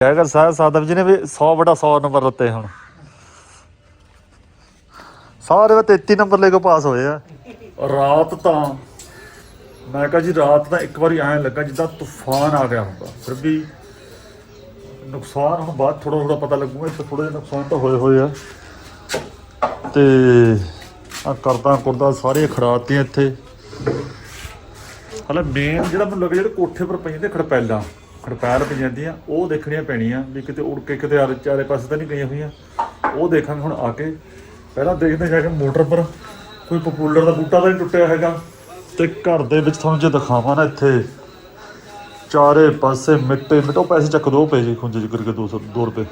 ਕਹਿ ਕਰ ਸਾਹਿਬ ਸਾਦਵ ਜੀ ਨੇ ਵੀ 100 ਬਟਾ 100 ਨੰਬਰ ਲੱਤੇ ਹੁਣ। ਸਾਰੇ ਵਾ 33 ਨੰਬਰ ਲੈ ਕੇ ਪਾਸ ਹੋਏ ਆ। ਰਾਤ ਤਾਂ ਮੈਂ ਕਹਾਂ ਜੀ ਰਾਤ ਤਾਂ ਇੱਕ ਵਾਰੀ ਐਂ ਲੱਗਾ ਜਿੱਦਾਂ ਤੂਫਾਨ ਆ ਗਿਆ ਹੁੰਦਾ। ਫਿਰ ਵੀ ਨੁਕਸਾਨ ਹੁਣ ਬਾਅਦ ਥੋੜਾ ਥੋੜਾ ਪਤਾ ਲੱਗੂਗਾ, ਇੱਥੇ ਥੋੜੇ ਜਿਹਾ ਨੁਕਸਾਨ ਤਾਂ ਹੋਏ ਹੋਏ ਆ। ਤੇ ਆ ਕਰਦਾ ਕੁਰਦਾ ਸਾਰੇ ਖੜਾਤੀਆਂ ਇੱਥੇ। ਹਲੇ ਮੇਨ ਜਿਹੜਾ ਮੈਨੂੰ ਲੱਗਿਆ ਜਿਹੜੇ ਕੋਠੇ ਪਰ ਪਈਆਂ ਤੇ ਖੜਪੈਲਾਂ। ਖੜਪੈਲ ਪਈ ਜਾਂਦੀਆਂ, ਉਹ ਦੇਖਣੀਆਂ ਪੈਣੀਆਂ ਵੀ ਕਿਤੇ ਉੜ ਕੇ ਕਿਤੇ ਆਲੇ ਚਾਰੇ ਪਾਸੇ ਤਾਂ ਨਹੀਂ ਗਈਆਂ ਹੋਈਆਂ। ਉਹ ਦੇਖਾਂਗੇ ਹੁਣ ਆ ਕੇ। ਪਹਿਲਾਂ ਦੇਖਦੇ ਜਾ ਕੇ ਮੋਟਰ ਪਰ ਕੋਈ ਪਪੂਲਰ ਦਾ ਬੂਟਾ ਤਾਂ ਨਹੀਂ ਟੁੱਟਿਆ ਹੈਗਾ। ਤੇ ਘਰ ਦੇ ਵਿੱਚ ਤੁਹਾਨੂੰ ਜੇ ਦਿਖਾਵਾਂ ਨਾ ਇੱਥੇ, ਚਾਰੇ ਪਾਸੇ ਮਿੱਟੇ ਮਿੱਟੋ ਪੈਸੇ ਚੱਕ ਦੋ ਪਏ ਜੀ ਖੁੰਝੇ ਜਿਗਰ ਕੇ 200 2 ਰੁਪਏ।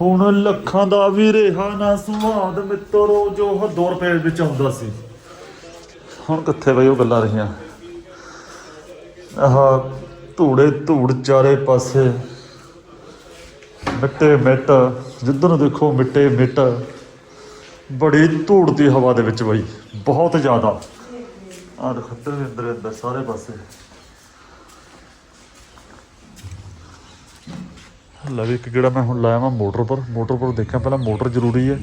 ਹੁਣ ਲੱਖਾਂ ਦਾ ਵੀ ਰਿਹਾ ਨਾ ਸੁਆਦ ਮਿੱਤਰੋ, ਜੋ ਉਹ 2 ਰੁਪਏ ਵਿੱਚ ਆਉਂਦਾ ਸੀ। ਹੁਣ ਕਿੱਥੇ ਬਈ ਉਹ ਗੱਲਾਂ ਰਹੀਆਂ? ਆਹ, ਧੂੜੇ ਧੂੜ ਚਾਰੇ ਪਾਸੇ। ਮਿੱਟੇ ਮਿੱਟ, ਜਿੱਧਰ ਨੂੰ ਦੇਖੋ ਮਿੱਟੇ ਮਿੱਟ, ਬੜੀ ਧੂੜ ਦੀ ਹਵਾ ਦੇ ਵਿੱਚ ਬਈ ਬਹੁਤ ਜ਼ਿਆਦਾ। ਆਹ ਦੇਖੋ, ਇੱਧਰ ਵੀ ਅੰਦਰ ਅੰਦਰ, ਸਾਰੇ ਪਾਸੇ। ਲਵੇ ਇੱਕ ਜਿਹੜਾ ਮੈਂ ਹੁਣ ਲਾਇਆ ਮੈਂ ਮੋਟਰ ਪਰ। ਮੋਟਰ ਪਰ ਦੇਖਾਂ ਪਹਿਲਾਂ ਮੋਟਰ ਜ਼ਰੂਰੀ ਹੈ।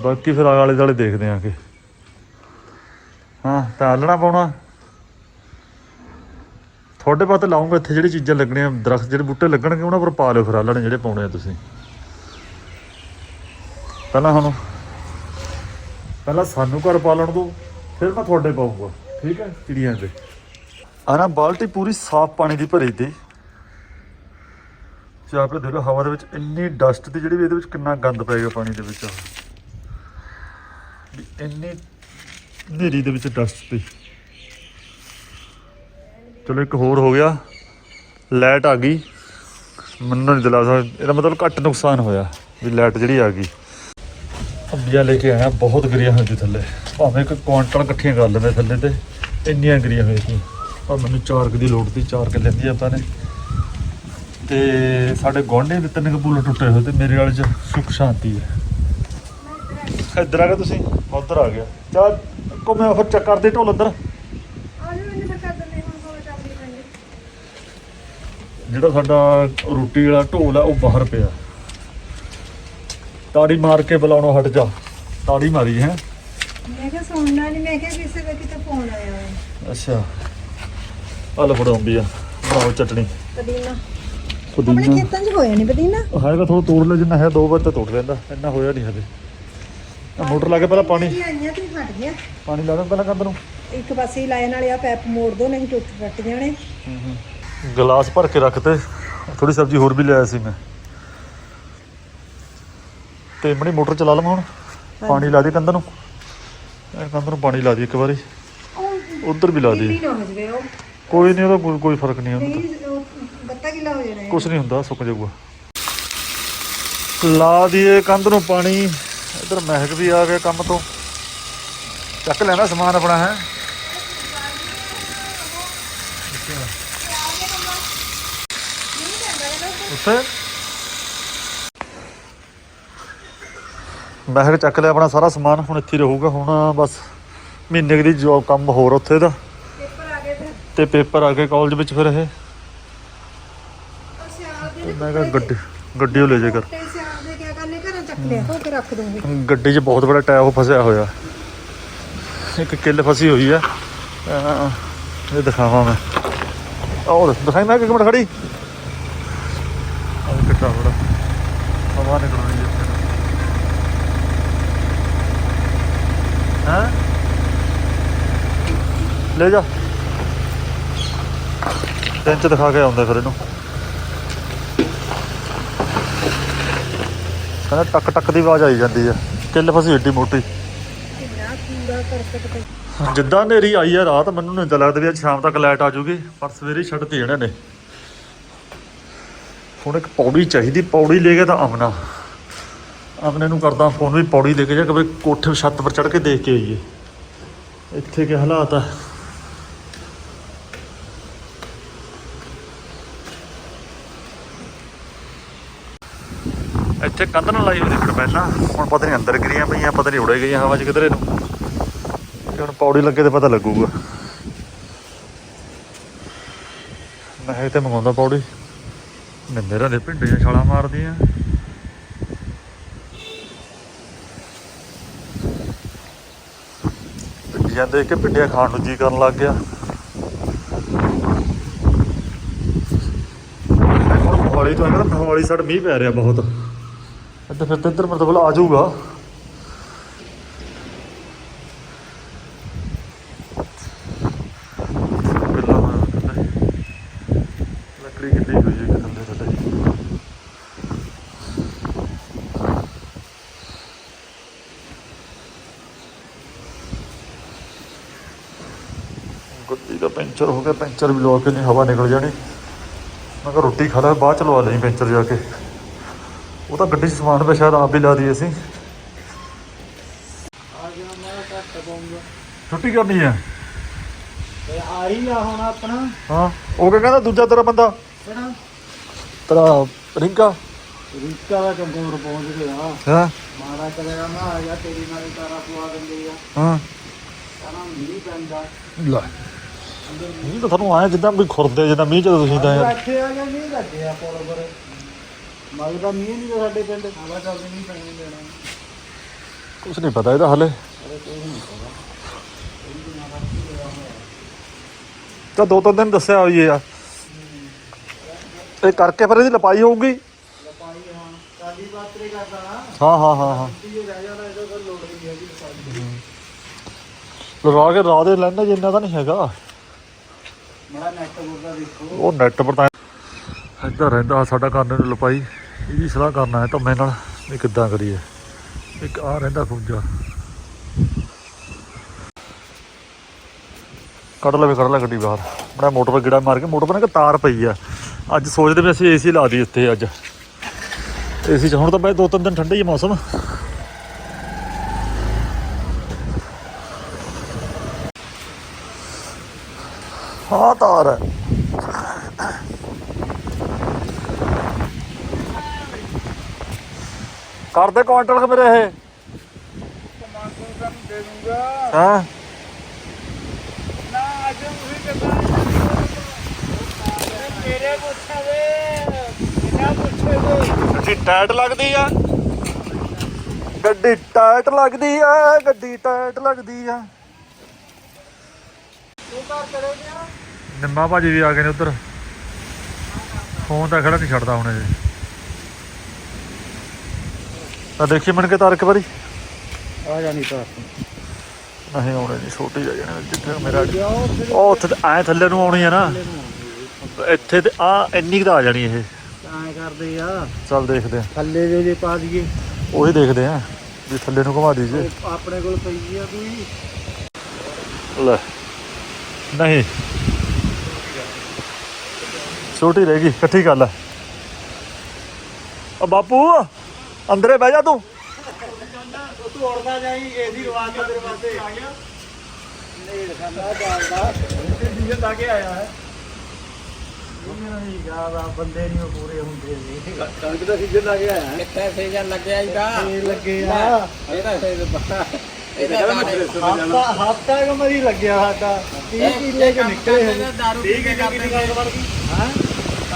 ਬਾਕੀ ਫਿਰ ਆਲੇ ਦੁਆਲੇ ਦੇਖਦੇ ਆਂ ਕਿ। ਹਾਂ ਤਾਂ ਆਲਣਾ ਪਾਉਣਾ। ਤੁਹਾਡੇ ਪਾਤੇ ਲਾਉਂਗਾ ਇੱਥੇ ਜਿਹੜੀ ਚੀਜ਼ਾਂ ਲੱਗਣੀਆਂ, ਦਰਖਤ ਜਿਹੜੇ ਬੂਟੇ ਲੱਗਣਗੇ, ਉਹਨਾਂ ਪਰ ਪਾ ਲਿਓ ਫਿਰ ਆਲਣੇ ਜਿਹੜੇ ਪਾਉਣੇ ਆ ਤੁਸੀਂ। ਪਹਿਲਾਂ ਹੁਣ, ਪਹਿਲਾਂ ਸਾਨੂੰ ਘਰ ਪਾਲਣ ਦਿਓ, ਫਿਰ ਮੈਂ ਤੁਹਾਡੇ ਪਾਉਂਗਾ ਠੀਕ ਹੈ, ਚਿੜੀਆਂ ਦੇ। ਆ ਨਾ ਬਾਲਟੀ ਪੂਰੀ ਸਾਫ਼ ਪਾਣੀ ਦੀ ਭਰੀ ਤੀ ਚਾਹ ਪੇ ਦੇਖੋ ਹਵਾ ਦੇ ਵਿੱਚ ਇੰਨੀ ਡਸਟ ਤੇ ਜਿਹੜੀ ਵੀ ਇਹਦੇ ਵਿੱਚ ਕਿੰਨਾ ਗੰਦ ਪੈ ਗਿਆ ਪਾਣੀ ਦੇ ਵਿੱਚ। ਇੰਨੀ ਹਨੇਰੀ ਦੇ ਵਿੱਚ ਡਸਟ ਤੇ। ਚਲੋ ਇੱਕ ਹੋਰ ਹੋ ਗਿਆ। ਲਾਈਟ ਆ ਗਈ। ਮੈਨੂੰ ਨਹੀਂ ਦਿਲਾ ਇਹਦਾ ਮਤਲਬ ਘੱਟ ਨੁਕਸਾਨ ਹੋਇਆ ਵੀ ਲਾਈਟ ਜਿਹੜੀ ਆ ਗਈ। ਅੰਬੀਆਂ ਲੈ ਕੇ ਆਇਆ, ਬਹੁਤ ਗਰੀਆਂ ਹੋਈਆਂ ਸੀ ਥੱਲੇ। ਭਾਵੇਂ ਇੱਕ ਕੁਆਂਟਲ ਇਕੱਠੀਆਂ ਕਰ ਲੈਂਦੇ ਥੱਲੇ ਤੇ, ਇੰਨੀਆਂ ਗਰੀਆਂ ਹੋਈਆਂ ਸੀ। ਪਰ ਮੈਨੂੰ ਚਾਰ ਕੁ ਦੀ ਲੋੜ ਸੀ, ਚਾਰ ਕੁ ਲੈਂਦੀ ਆਪਾਂ ਨੇ। ਤੇ ਸਾਡੇ ਗੁਆਂਢੀ ਦੇ ਤਿੰਨ ਕਪੂਲ ਟੁੱਟੇ ਹੋਏ ਤੇ ਮੇਰੇ ਵਾਲੇ ਚ ਸੁੱਖ ਸ਼ਾਂਤੀ ਹੈ। ਇੱਧਰ ਆ ਗਏ ਤੁਸੀਂ, ਉੱਧਰ ਆ ਗਿਆ। ਚਾਹ ਕੋਮੇ ਫਿਰ, ਚੱਕਰ ਕਰਦੇ ਢੋਲ ਅੰਦਰ ਜਿਹੜਾ ਸਾਡਾ ਰੋਟੀ ਵਾਲਾ ਢੋਲ ਆ ਉਹ ਬਾਹਰ ਪਿਆ। ਤਾੜੀ ਮਾਰ ਕੇ ਬੁਲਾਉਣੋਂ ਹਟ ਜਾ। ਤਾੜੀ ਮਾਰੀ ਹੈ। ਮੈਂ ਕਿਹਾ ਸੁਣਨਾ ਨਹੀਂ ਮੈਂ ਕਿਹਾ ਕਿਸੇ ਦਾ ਕਿਤੇ ਫੋਨ ਆਇਆ ਹੈ ਅੱਛਾ। ਆ ਲੈ ਫੜਾਉਂਦੀ ਆ। ਬਣਾਓ ਚਟਣੀ। ਪਦੀਨਾ। ਆਪਣੇ ਪੁਦੀਨਾ ਖੇਤਾਂ 'ਚ ਹੋਇਆ ਨਹੀਂ ਪਦੀਨਾ? ਹੈਗਾ ਥੋੜਾ ਤੋੜ ਲੈ ਜਿੰਨਾ ਹੈ ਦੋ ਵਾਰ ਤਾਂ ਤੋੜ ਲੈਂਦਾ। ਇੰਨਾ ਹੋਇਆ ਨਹੀਂ ਹਲੇ ਆਹ ਮੋਟਰ ਲਾ ਕੇ ਪਹਿਲਾਂ ਪਾਣੀ। ਆਈਆਂ ਤੇ ਹਟ ਗਿਆ। ਪਾਣੀ ਲਾ ਦਾਂ ਪਹਿਲਾਂ ਕੰਦ ਨੂੰ। ਇੱਕ ਪਾਸੇ ਹੀ ਲਾਏ ਨਾਲੇ ਆ ਪੈਪ ਮੋੜ ਦੋ ਨਹੀਂ ਟੁੱਟ ਟੱਟ ਜਾਣੇ। ਗਲਾਸ ਭਰ ਕੇ ਰੱਖਤੇ। ਥੋੜੀ ਸਬਜ਼ੀ ਹੋਰ ਵੀ ਲਿਆਇਆ ਸੀ ਮੈਂ। ਤੇ ਮਣੀ ਮੋਟਰ ਚਲਾ ਲਵਾਂ ਹੁਣ। ਪਾਣੀ ਲਾ ਦੇ ਕੰਦ ਨੂੰ। ਇਹ ਕੰਦ ਨੂੰ ਪਾਣੀ ਲਾ ਦੀ ਇੱਕ ਵਾਰੀ। ਉਧਰ ਵੀ ਲਾ ਦੀ। ਕੋਈ ਨਹੀਂ ਉਹਦਾ ਕੋਈ- ਫ਼ਰਕ ਨਹੀਂ ਹੁੰਦਾ ਹੋ ਜਾਣਾ। ਕੁਛ ਨਹੀਂ ਹੁੰਦਾ ਸੁੱਕ ਜਾਊਗਾ। ਲਾ ਦੀਏ ਕੰਧ ਨੂੰ ਪਾਣੀ। ਇਧਰ ਮਹਿਕ ਵੀ ਆ ਗਿਆ ਕੰਮ ਤੋਂ। ਚੱਕ ਲੈਣਾ ਸਮਾਨ ਆਪਣਾ ਹੈ। ਮਹਿਕ ਚੱਕ ਲਿਆ ਆਪਣਾ ਸਾਰਾ ਸਮਾਨ ਹੁਣ ਇੱਥੇ ਰਹੂਗਾ। ਹੁਣ ਬਸ ਮਹੀਨੇ ਦੀ ਜੋਬ ਕੰਮ ਹੋਰ ਉੱਥੇ ਦਾ। ਪੇਪਰ ਆ ਗਏ ਫਿਰ। ਤੇ ਪੇਪਰ ਆ ਗਏ ਕਾਲਜ ਵਿੱਚ ਫਿਰ ਇਹ। ਮੈਂ ਕਿਹਾ ਗੱਡੀ ਗੱਡੀ ਉਹ ਲੈ ਜਾ ਕਰ ਗੱਡੀ 'ਚ ਬਹੁਤ ਬੜਾ ਟਾਇਰ ਫਸਿਆ ਹੋਇਆ। ਇੱਕ ਕਿੱਲ ਫਸੀ ਹੋਈ ਆ। ਇਹ ਦਿਖਾਵਾਂ ਮੈਂ। ਦੇਖ, ਦਿਖਾਈ ਮੈਂ ਕਿ ਮਿੰਟ ਖੜੀ। ਬੜਾ ਹਵਾ ਨਿਕਲ ਰਹੀ ਹੈ ਹਾਂ? ਲੈ ਜਾ। ਤਿੰਨ ਚ ਦਿਖਾ ਕੇ ਆਉਂਦੇ ਫਿਰ ਇਹਨੂੰ। ਕਹਿੰਦਾ ਟਕ ਟਕ ਦੀ ਆਵਾਜ਼ ਆਈ ਜਾਂਦੀ ਆ। ਕਿੱਲ ਫਸੀ ਏਡੀ ਮੋਟੀ। ਤੇ ਜਿੱਦਾਂ ਹਨੇਰੀ ਆਈ ਆ ਰਾਤ ਮੈਨੂੰ ਨਹੀਂ ਤਾਂ ਲੱਗਦਾ ਵੀ ਅੱਜ ਸ਼ਾਮ ਤੱਕ ਲਾਈਟ ਆ ਜੂਗੀ ਪਰ ਸਵੇਰੇ ਹੀ ਛੱਡਤੀ ਇਹਨਾਂ ਨੇ। ਹੁਣ ਇੱਕ ਪੌੜੀ ਚਾਹੀਦੀ, ਪੌੜੀ ਲੈ ਕੇ ਤਾਂ ਆਮਨਾ ਆਮਨੇ ਨੂੰ ਕਰਦਾ ਫੋਨ ਵੀ ਪੌੜੀ ਲੈ ਕੇ ਜਾ ਕਦੇ ਕੋਠੇ ਛੱਤ ਪਰ ਚੜ ਕੇ ਦੇਖ ਕੇ ਆਈਏ। ਇੱਥੇ ਕੀ ਹਾਲਾਤ ਆ? ਇੱਥੇ ਕੰਧ ਨਾਲ ਲਾਈ ਹੋਈ ਸੀ ਪਹਿਲਾਂ। ਹੁਣ ਪਤਾ ਨਹੀਂ ਅੰਦਰ ਗਿਰੀਆਂ ਪਈਆਂ, ਪਤਾ ਨਹੀਂ ਉੜੇ ਗਈਆਂ ਹਵਾ 'ਚ ਕਿਧਰੇ ਨੂੰ। ਹੁਣ ਪੌੜੀ ਲੱਗੇ ਤੇ ਪਤਾ ਲੱਗੂਗਾ। ਮੈਂ ਤੇ ਮੰਗਾਉਂਦਾ ਪੌੜੀ। ਨੇ ਮੇਰਾ ਦੇ ਭਿੰਡੀਆਂ ਛਾਲਾਂ ਮਾਰਦੀਆਂ। ਭਿੰਡੀਆਂ ਦੇਖ ਕੇ ਭਿੰਡੀਆਂ ਖਾਣ ਨੂੰ ਜੀ ਕਰਨ ਲੱਗ ਗਿਆ। ਮੋਹਾਲੀ ਤੋਂ ਕਹਿੰਦਾ ਮੋਹਾਲੀ ਸਾਈਡ ਮੀਂਹ ਪੈ ਰਿਹਾ ਬਹੁਤ। ਇੱਧਰ ਫਿਰ ਤੇ ਇੱਧਰ ਮਤਲਬ ਆ ਜਾਊਗਾ ਬਿੱਲਾ ਹੋਇਆ ਥੱਲੇ। ਲੱਕੜੀ ਕਿੱਡੀ ਹੋਈ ਹੈ ਇੱਕ ਥੱਲੇ ਥੱਲੇ ਗੱਡੀ ਦਾ ਪੈਂਚਰ ਹੋ ਗਿਆ ਪੈਂਚਰ ਵੀ ਲਵਾ ਕੇ ਨਹੀਂ ਹਵਾ ਨਿਕਲ ਜਾਣੀ। ਮੈਂ ਕਿਹਾ ਰੋਟੀ ਖਾ ਲੈ ਬਾਅਦ ਚ ਲਵਾ ਲਈ ਪੈਂਚਰ ਜਾ ਕੇ। ਉਹ ਤਾਂ ਗੱਡੀ 'ਚ ਸਮਾਨ ਪਿਆ ਸ਼ਾਇਦ ਆਪ ਵੀ ਲਾ ਦਈਏ ਅਸੀਂ। ਛੁੱਟੀ ਕਰਨੀ ਹੈ ਤੇ ਆ ਹੀ ਆ ਹੁਣ ਆਪਣਾ। ਹਾਂ ਉਹ ਕਿਆ ਕਹਿੰਦਾ ਦੂਜਾ ਤੇਰਾ ਬੰਦਾ? ਕਿਹੜਾ? ਤੇਰਾ ਰਿੰਕਾ? ਰੀਕਾ ਦਾ ਕੰਪਿਊਟਰ ਪਹੁੰਚ ਗਿਆ। ਹਾਂ। ਮਾਰਾ ਕਰੇਗਾ ਮੈਂ ਆ ਗਿਆ ਤੇਰੀ ਨਾਲ ਤਾਰਾ ਪਵਾ ਦਿੰਦੇ ਆ। ਹਾਂ। ਕਹਿੰਦਾ ਪੈਂਦਾ। ਲੈ। ਇਹ ਤਾਂ ਤੁਹਾਨੂੰ ਆਇਆ ਜਿੱਦਾਂ ਕੋਈ ਖੁਰਦੇ ਜਿੱਦਾਂ ਮੀਂਹ ਜਦੋਂ ਤੁਸੀਂ ਤਾਂ ਯਾਰ ਇੱਥੇ ਆ ਗਿਆ ਮੀਂਹ ਲੱਗਿਆ ਪੁਲ ਪਰ। ਮਗਦਾ ਮੀਂਹ ਨਹੀਂ ਤਾਂ ਸਾਡੇ ਪਿੰਡ। ਹਵਾ ਚੱਲਦੀ ਨਹੀਂ ਪੈਣੀ ਦੇਣਾ। ਕੁਝ ਨਹੀਂ ਪਤਾ ਇਹਦਾ ਹਲੇ। ਤਾਂ ਦੋ ਤਿੰਨ ਦਿਨ ਦੱਸਿਆ ਹੋਈ ਹੈ ਇਹ ਕਰਕੇ ਫਿਰ ਇਹਦੀ ਲਪਾਈ ਹੋਊਗੀ? ਪਾਣੀ ਹੁਣ ਕਾਲੀ ਬਾਤਰੀ ਕਰਦਾ ਨਾ। ਹਾਂ ਹਾਂ ਹਾਂ ਹਾਂ। ਇਹ ਰਹਿ ਜਾਣਾ ਇਹਦਾ ਲੋੜ ਨਹੀਂ ਹੈਗੀ ਸਾਡੀ ਲਗਾ ਕੇ ਰਾਹ ਦੇ ਲੈਣਾ ਜਿੰਨਾ ਤਾਂ ਨਹੀਂ ਹੈਗਾ। ਮੜਾ ਨੈਟ ਬੁੱਕਾ ਦੇਖੋ। ਉਹ ਨੈਟ ਪਰ ਤਾਂ ਇੱਧਰ ਰਹਿੰਦਾ ਸਾਡਾ ਕਰਨੇ ਨੂੰ ਲਪਾਈ। ਇਹਦੀ ਸਲਾਹ ਕਰਨਾ ਹੈ ਧੰਮੇ ਨਾਲ ਵੀ ਕਿੱਦਾਂ ਕਰੀਏ। ਇੱਕ ਆ ਰਹਿੰਦਾ ਖੁੰਜਾ ਕੱਢ ਲਵੇ, ਕੱਢ ਲੈ ਗੱਡੀ ਬਾਹਰ। ਬੜਾ ਮੋਟਰ 'ਤੇ ਗਿੜਾ ਮਾਰ ਕੇ ਮੋਟਰ 'ਤੇ ਨਾ ਤਾਰ ਪਈ ਆ। ਅੱਜ ਸੋਚਦੇ ਵੀ ਅਸੀਂ ਏਸੀ ਲਾ ਦੀ ਇੱਥੇ ਅੱਜ। ਏਸੀ 'ਚ ਹੁਣ ਤਾਂ ਬਈ ਦੋ ਤਿੰਨ ਦਿਨ ਠੰਡਾ ਹੀ ਮੌਸਮ। ਹਾਂ ਤਾਰ ਹੈ ਕਰਦੇ ਕੁਆਂਟਲ ਕਿ ਮੇਰੇ ਇਹ? ਦੇ ਦੂੰਗਾ ਹਾਂ? ਨਾ ਅੱਜ ਉਹੀ ਕਰਦਾ ਮੇਰੇ ਪੁੱਛੇ ਵੇ। ਬਿਨਾ ਪੁੱਛੇ ਵੇ? ਗੱਡੀ ਟਾਇਟ ਲੱਗਦੀ ਆ। ਗੱਡੀ ਟਾਇਟ ਲੱਗਦੀ ਆ ਗੱਡੀ ਟਾਇਟ ਲੱਗਦੀ ਆ। ਤੂੰ ਚਲੇ ਗਿਆ? ਨਿੰਮਾ ਭਾਜੀ ਵੀ ਆ ਗਏ ਨੇ ਉਧਰ। ਫੋਨ ਤਾਂ ਖੜਾ ਨਹੀਂ ਛੱਡਦਾ ਹੁਣ ਇਹ। ਤਾਂ ਦੇਖੀ ਮਨ ਕੇ ਤਾਰ ਇੱਕ ਵਾਰੀ। ਆ ਜਾਣੀ ਤਾਂ ਨਹੀਂ ਆਉਣੇ ਨਹੀਂ ਛੋਟੀ ਜਾ ਜਾਣੇ ਜਿੱਥੇ ਮੇਰਾ ਉਹ ਉੱਥੇ ਐ ਥੱਲੇ ਨੂੰ ਆਉਣੀ ਆ ਨਾ। ਇੱਥੇ ਤੇ ਆ ਇੰਨੀ ਤਾਂ ਆ ਜਾਣੀ ਇਹ। ਐਂ ਕਰਦੇ ਆ। ਚੱਲ ਦੇਖਦੇ ਆ। ਥੱਲੇ ਦੇ ਜੇ ਪਾ ਦਈਏ। ਉਹੀ ਦੇਖਦੇ ਆ ਵੀ ਥੱਲੇ ਨੂੰ ਘੁਮਾ ਦੀਜੇ ਆਪਣੇ ਕੋਲ ਪਈ ਆ ਕੋਈ। ਲੈ। ਨਹੀਂ। ਛੋਟੀ ਰਹਿ ਗਈ। ਇਕੱਠੀ ਗੱਲ ਹੈ ਆ ਬਾਪੂ ਅੰਦਰੇ ਬਹਿ ਜਾ ਤੂੰ। ਤੂੰ ਉੜਦਾ ਜਾਈ ਏਸੀ ਲਵਾ ਕੇ ਤੇਰੇ ਵਾਸਤੇ ਆ ਗਿਆ ਨੇੜ ਖਾਂਦਾ ਜਾਂਦਾ ਡੀਜ਼ਲ ਲਾ ਕੇ ਆਇਆ ਹੈ ਉਹਨਾਂ ਨਹੀਂ ਗਾਦਾ ਬੰਦੇ ਨਹੀਂ ਪੂਰੇ ਹੁੰਦੇ ਨੇ ਕਣਕ ਦਾ ਸੀਜ਼ਨ ਲਾ ਕੇ ਆਇਆ ਕਿੱਥੇ ਸੀਜ਼ਨ ਲੱਗਿਆ ਇਹਦਾ ਫੇਰ ਲੱਗੇ ਆ ਇਹਦਾ ਇਹਦਾ ਹਫਤਾ ਹਫਤਾ ਕ ਮਰੀ ਲੱਗਿਆ ਸਾਡਾ 30 ਕਿੱਲੇ ਚ ਨਿਕਲੇ ਹੋਏ ਦਾਰੂ ਪੀ ਕੇ ਕਰਦੇ ਹਾਂ?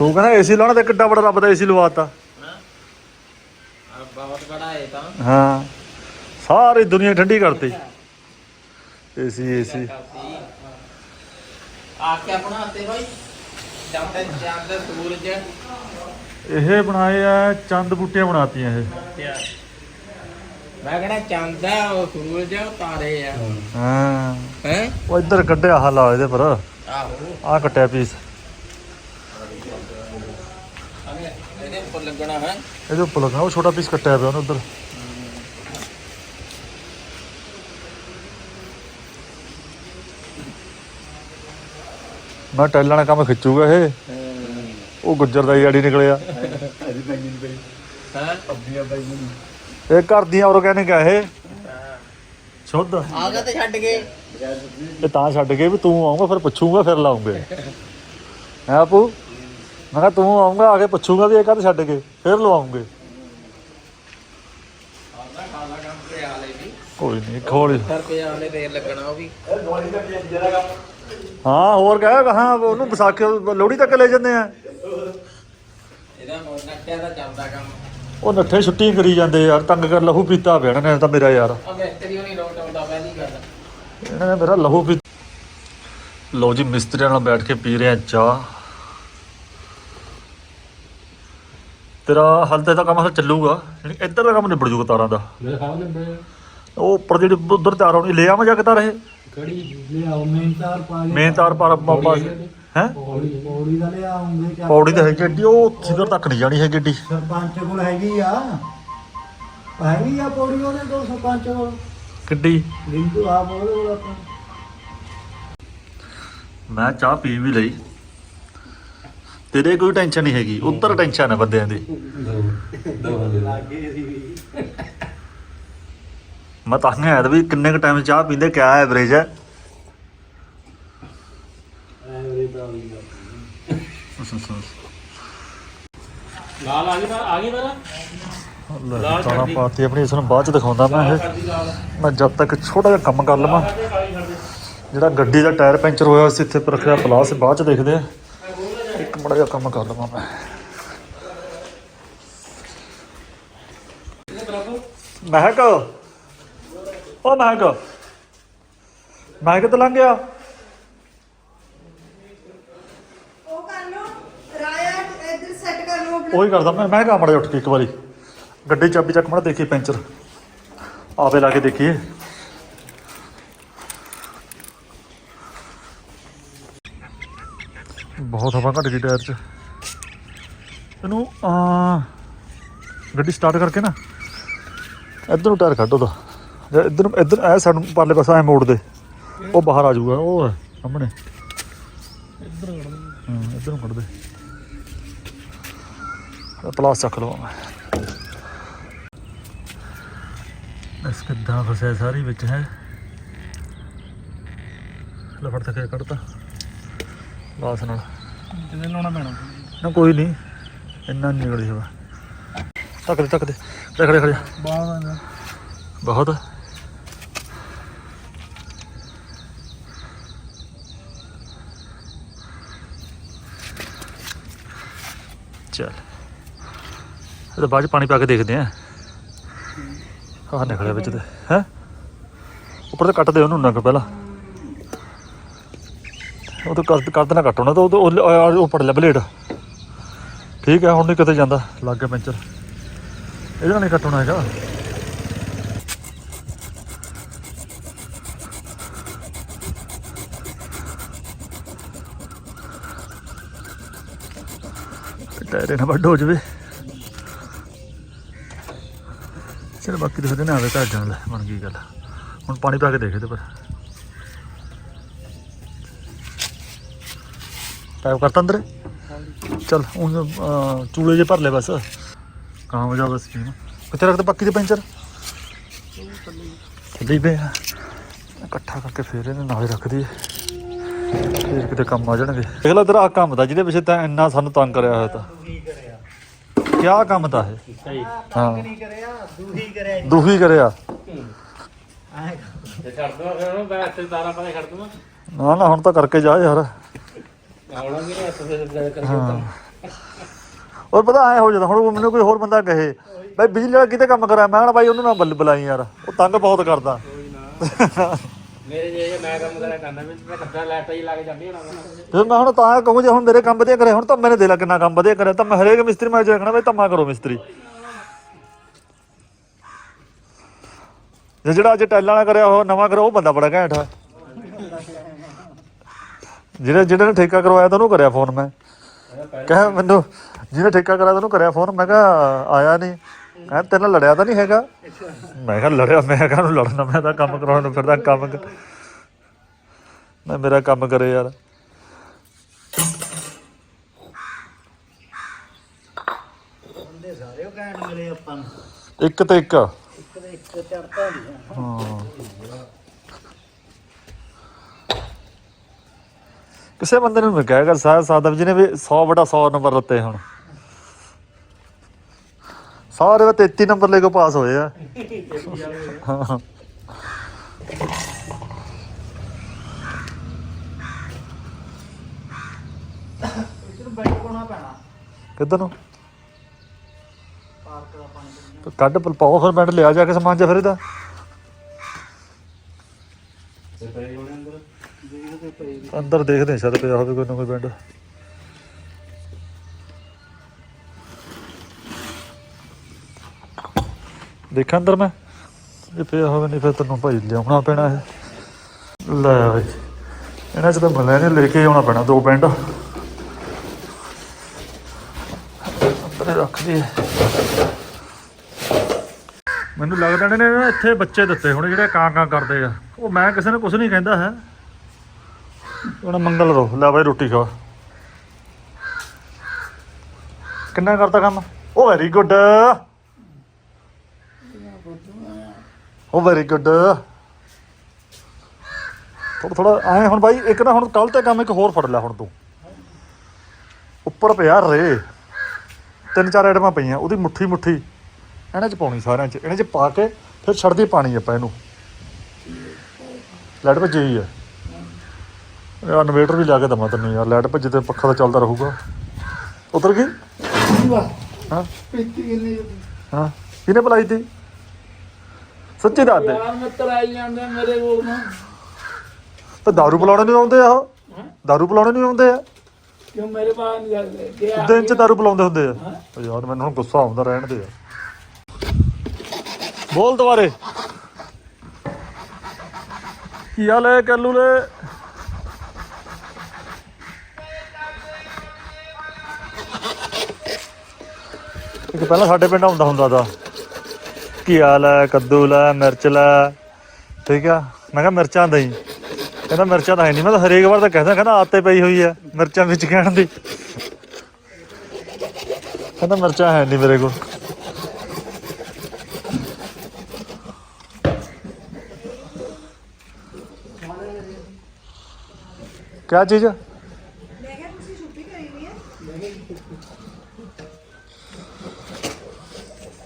ਤੂੰ ਕਹਿੰਦਾ ਏਸੀ ਲਾਉਣਾ ਤੇ ਕਿੱਡਾ ਬੜਾ ਰੱਬ ਦਾ ਏਸੀ ਲਵਾਤਾ। ਬਹੁਤ ਬੜਾ ਹੈ। ਤਾਂ ਹਾਂ ਸਾਰੀ ਦੁਨੀਆ ਠੰਡੀ ਕਰਤੀ। ਏਸੀ ਏਸੀ ਆ ਕੇ ਆਪਣਾ ਹੱਥੇ ਭਾਈ ਜਾਂਦੇ ਜਾਂਦੇ ਸੂਰਜ ਇਹ ਬਣਾਏ ਆ ਚੰਦ ਬੂਟੀਆਂ ਬਣਾਤੀਆਂ ਇਹ। ਮੈਂ ਕਹਿੰਦਾ ਚੰਦ ਆ ਉਹ ਸੂਰਜ ਆ ਉਹ ਤਾਰੇ ਆ। ਹਾਂ। ਹੈ? ਉਹ ਇੱਧਰ ਕੱਢਿਆ ਹਾਲਾ ਇਹਦੇ ਪਰ। ਆਹੋ। ਆਹ ਕੱਟਿਆ ਪੀਸ ਇਹਦੇ ਉੱਪਰ ਲੱਗਣਾ ਹੈ। ਇਹਦੇ ਉੱਪਰ ਲੱਗਣਾ ਉਹ ਛੋਟਾ ਪੀਸ ਕੱਟਿਆ ਪਿਆ ਉਹਨੇ ਉੱਧਰ। ਮੈਂ ਟੈਲਾਂ ਵਾਲਾ ਕੰਮ ਖਿੱਚੂਗਾ ਇਹ। ਉਹ ਗੁੱਜਰ ਦਾ ਯਾੜੀ ਨਿਕਲਿਆ। ਅਜੀ ਬੈਂਗਨ ਪਈ। ਹਾਂ? ਅੱਬੀਆਂ ਬੈਂਗਨ ਇਹ ਘਰ ਦੀਆਂ ਆਰਗੈਨਿਕ ਆ ਇਹ? ਸ਼ੁੱਧ। ਆ ਗਿਆ ਤੇ ਛੱਡ ਗਏ ਇਹ ਤਾਂ ਛੱਡ ਕੇ ਵੀ ਤੂੰ ਆਉਂਗਾ ਫਿਰ ਪੁੱਛੂਗਾ ਫਿਰ ਲਾਉਂਗੇ। ਹੈ ਆਪੂ ਮੈਂ ਕਿਹਾ ਤੂੰ ਆਉਂਗਾ ਆ ਕੇ ਪੁੱਛੂਗਾ ਵੀ ਇਹ ਕਦ ਛੱਡ ਕੇ ਫਿਰ ਲਵਾਉਂਗੇ। ਆਉਂਦਾ ਖਾਲਾ ਕੰਮ ਤੇ ਆ ਲੈ ਵੀ ਕੋਈ ਨਹੀਂ ਖੋਲ ਰੁਪਏ ਆਲੇ ਦੇਰ ਲੱਗਣਾ ਉਹ ਵੀ। ਇਹ ਗੋਲੀ ਦਾ ਜਿਹੜਾ ਕੰਮ ਹਾਂ ਹੋਰ ਕਹਿ ਕਹਾਂ ਉਹਨੂੰ ਵਿਸਾਖੀ ਲੋਹੜੀ ਤੱਕ ਲੈ ਜਾਂਦੇ ਆ। ਇਹਦਾ ਮੋੜ ਨੱਟਿਆ ਦਾ ਚੱਲਦਾ ਕੰਮ। ਉਹ ਨੱਠੇ ਛੁੱਟੀ ਕਰੀ ਜਾਂਦੇ ਯਾਰ ਤੰਗ ਕਰ ਲਹੂ ਪੀਤਾ ਇਹਨਾਂ ਨੇ ਤਾਂ ਮੇਰਾ ਯਾਰ। ਆ ਮਿਸਤਰੀ ਹੋਣੀ ਲੋਟ ਆਉਂਦਾ ਪਹਿਲੀ ਗੱਲ। ਇਹਨਾਂ ਨੇ ਮੇਰਾ ਲਹੂ ਪੀ ਲੋ ਜੀ ਮਿਸਤਰੀਆਂ ਨਾਲ ਬੈਠ ਕੇ ਪੀ ਰਹੇ ਆ ਚਾਹ। ਤੇਰਾ ਹਲ ਤੇ ਕੰਮ ਹਲ ਚੱਲੂਗਾ। ਯਾਨੀ ਇੱਧਰ ਦਾ ਕੰਮ ਨਿਬੜ ਜੂਗਾ ਤਾਰਾਂ ਦਾ। ਮੇਰੇ ਸਾਹਮਣੇ ਬੜੇ ਉਹ ਉੱਪਰ ਜਿਹੜੀ ਉਧਰ ਤਾਰ ਆਉਣੀ ਲੈ ਆਵਾਂ ਜਾ ਕੇ ਤਾਰ ਇਹ? ਕੜੀ ਲਿਆਓ ਮੇਨ ਤਾਰ ਪਾ ਲਿਆ ਮੇਨ ਤਾਰ ਪਰ ਪਾਪਾ ਹੈ? ਪੌੜੀ ਪੌੜੀ ਦਾ ਲਿਆਉਂਗੇ ਕਿ ਪੌੜੀ ਤਾਂ ਹੈਗੀ ਏਡੀ ਉਹ ਸਿਖਰ ਤੱਕ ਨਹੀਂ ਜਾਣੀ ਹੈਗੀ ਏਡੀ। ਸਰਪੰਚ ਕੋਲ ਹੈਗੀ ਆ। ਹੈਗੀ ਆ ਪੌੜੀ ਉਹਦੇ ਕੋਲ ਸਰਪੰਚ ਕੋਲ। ਕਿੱਡੀ? ਲਿੰਕੂ ਆ ਆਪਾਂ। ਮੈਂ ਚਾਹ ਪੀ ਵੀ ਲਈ। ਤੇਰੇ ਕੋਈ ਟੈਨਸ਼ਨ ਨਹੀਂ ਹੈਗੀ ਉੱਧਰ ਟੈਨਸ਼ਨ ਹੈ ਬੰਦਿਆਂ ਦੀ। ਲੱਗੇ ਸੀ ਵੀ ਮੈਂ ਤਾਂ ਹੈ ਵੀ ਕਿੰਨੇ ਕ ਟਾਈਮ ਚਾਹ ਪੀਂਦੇ ਕਿਆ ਐਵਰੇਜ ਹੈ? ਐਵਰੇ ਦਾ ਵੀ ਲਾਲ ਆ ਗਈ ਆ ਗਈ ਮੇਰਾ ਲੈ ਚਾਣਾ ਪਾਤੀ ਆਪਣੀ ਇਸ ਨੂੰ ਬਾਅਦ ਚ ਦਿਖਾਉਂਦਾ ਮੈਂ ਇਹ। ਮੈਂ ਜਦ ਤੱਕ ਛੋਟਾ ਜਿਹਾ ਕੰਮ ਕਰ ਲਵਾਂ। ਜਿਹੜਾ ਗੱਡੀ ਦਾ ਟਾਇਰ ਪੈਂਚਰ ਹੋਇਆ ਸੀ ਇੱਥੇ ਪਰ ਰੱਖਿਆ ਪਲਾਸ ਬਾਅਦ ਚ ਦੇਖਦੇ ਆ। ਮੜਾ ਜਿਹਾ ਕੰਮ ਕਰ ਲਵਾਂ ਮੈਂ। ਮਹਿਕ ਉਹ ਮਹਿਕ ਮਹਿਕ ਤੇ ਲੰਘ ਗਿਆ? ਉਹ ਕਰ ਲਓ। ਰਾਇਆ ਇੱਧਰ ਸੈੱਟ ਕਰ ਲਓ ਆਪਣਾ। ਉਹੀ ਕਰਦਾ ਮੈਂ ਮੈਂ ਕਹਾ ਮੜਾ ਉੱਠ ਕੇ ਇੱਕ ਵਾਰੀ। ਗੱਡੀ ਚਾਬੀ ਚੱਕ ਮੜਾ ਦੇਖੀ ਪੈਂਚਰ। ਆਪੇ ਲਾ ਕੇ ਦੇਖੀਏ। ਬਹੁਤ ਹਵਾ ਘੱਟ ਗਈ ਟਾਇਰ 'ਚ। ਇਹਨੂੰ ਆ ਗੱਡੀ ਸਟਾਰਟ ਕਰਕੇ ਨਾ ਇੱਧਰ ਨੂੰ ਟਾਇਰ ਕੱਢ ਉਹਦਾ। ਜਾਂ ਇੱਧਰ ਨੂੰ ਇੱਧਰ ਐ ਸਾਈਡ ਨੂੰ ਪਰਲੇ ਪਾਸੇ ਐ ਮੋੜ ਦੇ ਉਹ ਬਾਹਰ ਆ ਜਾਊਗਾ ਉਹ ਹੈ ਸਾਹਮਣੇ। ਇੱਧਰ ਕੱਢ ਦੇ ਹਾਂ ਇੱਧਰ ਨੂੰ ਕੱਢ ਦੇ ਪਲਾਸ ਚੱਕ ਲਵਾਂ ਮੈਂ। ਇਸ ਕਿੱਦਾਂ ਫਸਿਆ ਸਾਰੀ ਵਿੱਚ ਹੈ। ਲਫੜ ਤੱਕ ਕੱਢਤਾ। ਲਾਸ ਨਾਲ। ਕਿਵੇਂ ਲਾਉਣਾ ਪੈਣਾ? ਨਾ ਕੋਈ ਨਹੀਂ ਇੰਨਾ ਨਹੀਂ ਨਿਕਲ ਜਾਵਾ ਤੱਕ ਦੇ ਤੱਕ ਦੇ। ਖੜੇ ਬਾਹਰ ਦਾ ਬਹੁਤ। ਚੱਲ। ਇਹਦਾ ਬਾਅਦ 'ਚ ਪਾਣੀ ਪਾ ਕੇ ਦੇਖਦੇ ਆ। ਆਹ ਨਿਕਲਿਆ ਵਿੱਚ ਤੇ। ਹੈ? ਉੱਪਰ ਤੇ ਕੱਟ ਦੇ ਉਹਨੂੰ ਨੰਗ ਪਹਿਲਾਂ। ਉਹ ਤਾਂ ਕਰ ਕਰ ਦੇਣਾ ਕੱਟ ਹੋਣਾ ਤਾਂ ਉਹ ਉਹ- ਪੜ ਲੈ ਬਲੇਡ। ਠੀਕ ਹੈ, ਹੁਣ ਨਹੀਂ ਕਿਤੇ ਜਾਂਦਾ। ਲੱਗ ਗਿਆ ਪੈਂਚਰ। ਇਹਦੇ ਨਾਲ ਨਹੀਂ ਕੱਟਣਾ ਹੈਗਾ। ਟਾਇਰ ਨਾ ਵੱਡ ਹੋ ਜਵੇ। ਚਲ ਬਾਕੀ ਦੇਖਦੇ ਨਾ ਆਵੇ ਘਰ ਜਾਣ ਲੈ, ਬਣ ਗਈ ਗੱਲ। ਹੁਣ ਪਾਣੀ ਪਾ ਕੇ ਦੇਖਦੇ ਪਰ ਪੈਪ ਕਰਤਾ ਅੰਦਰ? ਚਲ ਉਹ ਚੂਲੇ ਜੇ ਭਰ ਲੈ ਬਸ। ਕਾਮ ਹੋ ਜਾ ਬਸ ਜੀ ਕਿੱਥੇ ਰੱਖਦੇ ਪੱਕੀ ਦੇ ਪੈਂਚਰ? ਥੱਲੇ ਪਿਆ ਇਕੱਠਾ ਕਰਕੇ ਫੇਰ ਇਹਨੇ ਨਾਲੇ ਰੱਖ ਦਈਏ। ਫੇਰ ਕਿਤੇ ਕੰਮ ਆ ਜਾਣਗੇ। ਦੇਖ ਲੈ ਤੇਰਾ ਆਹ ਕੰਮ ਦਾ ਜਿਹਦੇ ਪਿੱਛੇ ਤਾਂ ਇੰਨਾ ਸਾਨੂੰ ਤੰਗ ਕਰਿਆ ਹੋਇਆ ਤਾਂ। ਕੀ ਕਰਿਆ ਕਿਆ ਕੰਮ ਤਾਂ ਹੈ ਸਹੀ। ਹਾਂ। ਨਹੀਂ ਕਰਿਆ ਦੂਹੀ ਕਰਿਆ। ਦੁਖੀ ਕਰਿਆ। ਤੇ ਛੱਡ ਦੋ ਫਿਰ ਉਹਨੂੰ ਬੈਠ ਤੇ ਤਾਰਾ ਪਾ ਕੇ ਛੱਡ ਦੂੰ ਨਾ ਨਾ ਹੁਣ ਤਾਂ ਕਰਕੇ ਜਾ ਯਾਰ। ਆਉਣਾ ਵੀ ਨਹੀਂ ਹੱਥ ਤੇ ਗੱਲ ਕਰ ਹਾਂ। ਔਰ ਪਤਾ ਐ ਹੋ ਜਾਂਦਾ ਹੁਣ ਮੈਨੂੰ ਕੋਈ ਹੋਰ ਬੰਦਾ ਕਹੇ ਬਈ ਬਿਜਲੀ ਵਾਲਾ ਕਿਤੇ ਕੰਮ ਕਰਾਂ? ਮੈਂ ਕਹਣਾ ਬਾਈ ਉਹਨੂੰ ਨਾ ਬੱਲ ਬੁਲਾਈ ਯਾਰ ਉਹ ਤੰਗ ਬਹੁਤ ਕਰਦਾ। ਮੇਰੇ ਜੇ ਮੈਂ ਕੰਮ ਕਰਿਆ ਕਰਨਾ ਵੀ ਤੇ ਖੱਦਾ ਲੈਟ ਹੀ ਲਾ ਕੇ ਜਾਂਦੀ ਹੋਣਾ ਫਿਰ ਮੈਂ ਹੁਣ ਤਾਂ ਕਹੂੰ ਜੇ ਹੁਣ ਮੇਰੇ ਕੰਮ ਵਧੀਆ ਕਰੇ ਹੁਣ ਤਾਂ ਮੈਨੇ ਦੇ ਲਾ ਕਿੰਨਾ ਕੰਮ ਵਧੀਆ ਕਰਿਆ ਤਾਂ ਮੈਂ ਹਰੇਕ ਮਿਸਤਰੀ ਮੈਂ ਦੇਖਣਾ ਬਈ ਧੰਮਾ ਕਰੋ ਮਿਸਤਰੀ। ਜੇ ਜਿਹੜਾ ਅੱਜ ਟੈਲਾਂ ਵਾਲਾ ਕਰਿਆ ਉਹ ਨਵਾਂ ਕਰਿਆ ਉਹ ਬੰਦਾ ਬੜਾ ਘੈਂਟ ਆ। ਜਿਹੜਾ ਜਿਹੜਾ ਨੇ ਠੇਕਾ ਕਰਵਾਇਆ ਤਾਂ ਉਹਨੂੰ ਕਰਿਆ ਫੋਨ ਮੈਂ। ਕਹੇ ਮੈਨੂੰ ਜਿਹਨੇ ਠੇਕਾ ਕਰਾਇਆ ਤਾਂ ਉਹਨੂੰ ਕਰਿਆ ਫੋਨ ਮੈਂ ਕਿਹਾ ਆਇਆ ਨਹੀਂ ਕਹਿੰਦਾ ਤੇਰੇ ਨਾਲ ਲੜਿਆ ਤਾਂ ਨਹੀਂ ਹੈਗਾ। ਮੈਂ ਕਿਹਾ ਲੜਿਆ ਮੈਂ ਕਿਹਾ ਨੂੰ ਲੜਨਾ ਮੈਂ ਤਾਂ ਕੰਮ ਕਰਾਉਣ ਨੂੰ ਫਿਰਦਾ ਕੰਮ ਮੈਂ ਮੇਰਾ ਕੰਮ ਕਰੇ ਯਾਰ। ਸਾਰੇ ਮਿਲੇ ਆਪਾਂ ਇੱਕ ਤੇ ਇੱਕ। ਇੱਕ ਦੇ ਇੱਕ ਚੜਤਾ ਨਹੀਂ ਹਾਂ। ਕਿਸੇ ਬੰਦੇ ਨੂੰ ਮੈਂ ਕਹਿ ਕਰ ਸਾਹਿਬ ਸਾਦਮ ਜੀ ਨੇ ਵੀ 100 ਬਟਾ 100 ਨੰਬਰ ਲੱਤੇ ਹੁਣ। ਸਾਰੇ 33 ਨੰਬਰ ਲੈ ਕੇ ਪਾਸ ਹੋਏ ਆ। ਹਾਂ ਕਿੱਧਰ ਨੂੰ? ਕੱਢ ਪਾਓ ਫਿਰ ਮਿੰਟ ਲਿਆ ਜਾ ਕੇ ਸਮਾਨ ਜਾ ਫਿਰ ਇਹਦਾ। ਦੇਖਦੇ ਪਈ ਵੀ ਅੰਦਰ ਦੇਖਦੇ ਹਾਂ ਸ਼ਾਇਦ ਪਿਆ ਹੋਵੇ ਕੋਈ ਨਾ ਕੋਈ ਪਿੰਡ। ਦੇਖਾਂ ਅੰਦਰ ਮੈਂ। ਜੇ ਪਿਆ ਹੋਵੇ ਨਹੀਂ ਫਿਰ ਤੈਨੂੰ ਭਾਈ ਲਿਆਉਣਾ ਪੈਣਾ ਹੈ ਲੈ ਬਈ, ਇਹਨਾਂ ਚ ਤਾਂ ਮਿਲਿਆ ਨਹੀਂ ਲੈ ਕੇ ਆਉਣਾ ਪੈਣਾ ਦੋ ਪਿੰਡ। ਅੰਦਰ ਰੱਖ ਦੀ ਮੈਨੂੰ ਲੱਗਦਾ ਨੇ, ਇੱਥੇ ਬੱਚੇ ਦਿੱਤੇ ਹੁਣ ਜਿਹੜੇ ਕਾਂ ਕਾਂ ਕਰਦੇ ਆ। ਉਹ ਮੈਂ ਕਿਸੇ ਨੂੰ ਕੁਝ ਨਹੀਂ ਕਹਿੰਦਾ ਹੈ। ਉਹਨਾਂ ਮੰਗਲ ਰੋ, ਲੈ ਬਾਈ ਰੋਟੀ ਖਾ। ਕਿੰਨਾ ਕਰਤਾ ਕੰਮ? ਉਹ ਵੈਰੀ ਗੁੱਡ ਉਹ ਵੈਰੀ ਗੁੱਡ ਥੋੜਾ ਥੋੜਾ ਐ ਹੁਣ ਬਾਈ, ਇੱਕ ਨਾ ਹੁਣ ਕੱਲ ਤੇ ਕੰਮ ਇੱਕ ਹੋਰ ਫੜ ਲਿਆ ਹੁਣ ਤੂੰ। ਉੱਪਰ ਪਿਆ ਰੇ। ਤਿੰਨ ਚਾਰ ਐਟਮਾਂ ਪਈਆਂ, ਉਹਦੀ ਮੁੱਠੀ ਮੁੱਠੀ। ਇਹਨਾਂ ਚ ਪਾਉਣੀ ਸਾਰਿਆਂ ਚ, ਇਹਨਾਂ ਚ ਪਾ ਕੇ ਫਿਰ ਛੱਡਦੀ ਪਾਣੀ ਆਪਾਂ ਇਹਨੂੰ। ਲੈਟ ਭੱਜੀ ਹੀ ਹੈ ਯਾਰ ਇਨਵੇਟਰ ਵੀ ਲਿਆ ਕੇ ਦਵਾਂ ਤੈਨੂੰ ਯਾਰ ਲਾਈਟ ਭੱਜੇ ਤੇ ਪੱਖਾ ਤਾਂ ਚੱਲਦਾ ਰਹੂਗਾ। ਉਤਰ ਗਈ? ਹਾਂ। ਪੀਤੀ ਕਿੰਨੀ ਹਾਂ। ਕਿਹਨੇ ਬੁਲਾਈ ਤੀ? ਸੱਚੀ ਦੱਸ ਦੇ। ਯਾਰ ਮਿੱਤਰ ਆਈ ਜਾਂਦੇ ਮੇਰੇ ਕੋਲ ਨੂੰ। ਤਾਂ ਦਾਰੂ ਪਿਲਾਉਣੇ ਨਹੀਂ ਆਉਂਦੇ ਆ ਦਾਰੂ ਪਿਲਾਉਣੇ ਨਹੀਂ ਆਉਂਦੇ ਆ? ਕਿਉਂ ਮੇਰੇ ਪਾਸ ਨਹੀਂ ਜਾਂਦੇ? ਦਿਨ ਚ ਦਾਰੂ ਪਿਲਾਉਂਦੇ ਹੁੰਦੇ ਆ। ਉਹ ਯਾਰ ਮੈਨੂੰ ਹੁਣ ਗੁੱਸਾ ਆਉਂਦਾ ਰਹਿਣ ਦੇ ਆ। ਬੋਲ ਦੁਬਾਰੇ। ਕੀ ਹਾਲ ਹੈ ਕੱਲੂ ਲੈ ਪਹਿਲਾਂ ਸਾਡੇ ਪਿੰਡ ਆਉਂਦਾ ਹੁੰਦਾ ਦਾ ਕੀ ਹਾਲ ਕੱਦੂ ਲੈ, ਮਿਰਚ ਲੈ, ਠੀਕ ਆ? ਮੈਂ ਕਿਹਾ ਮਿਰਚਾਂ ਦਈ। ਕਹਿੰਦਾ ਮਿਰਚਾਂ ਤਾਂ ਹੈ ਨਹੀਂ ਮੈਂ ਤਾਂ ਹਰੇਕ ਵਾਰ ਤਾਂ ਕਹਿੰਦਾ ਕਹਿੰਦਾ ਆਤੇ ਪਈ ਹੋਈ ਆ ਮਿਰਚਾਂ ਵਿੱਚ ਕਹਿਣ ਦੀ। ਕਹਿੰਦਾ ਮਿਰਚਾਂ ਹੈ ਨਹੀਂ ਮੇਰੇ ਕੋਲ। ਕਿਆ ਚੀਜ਼?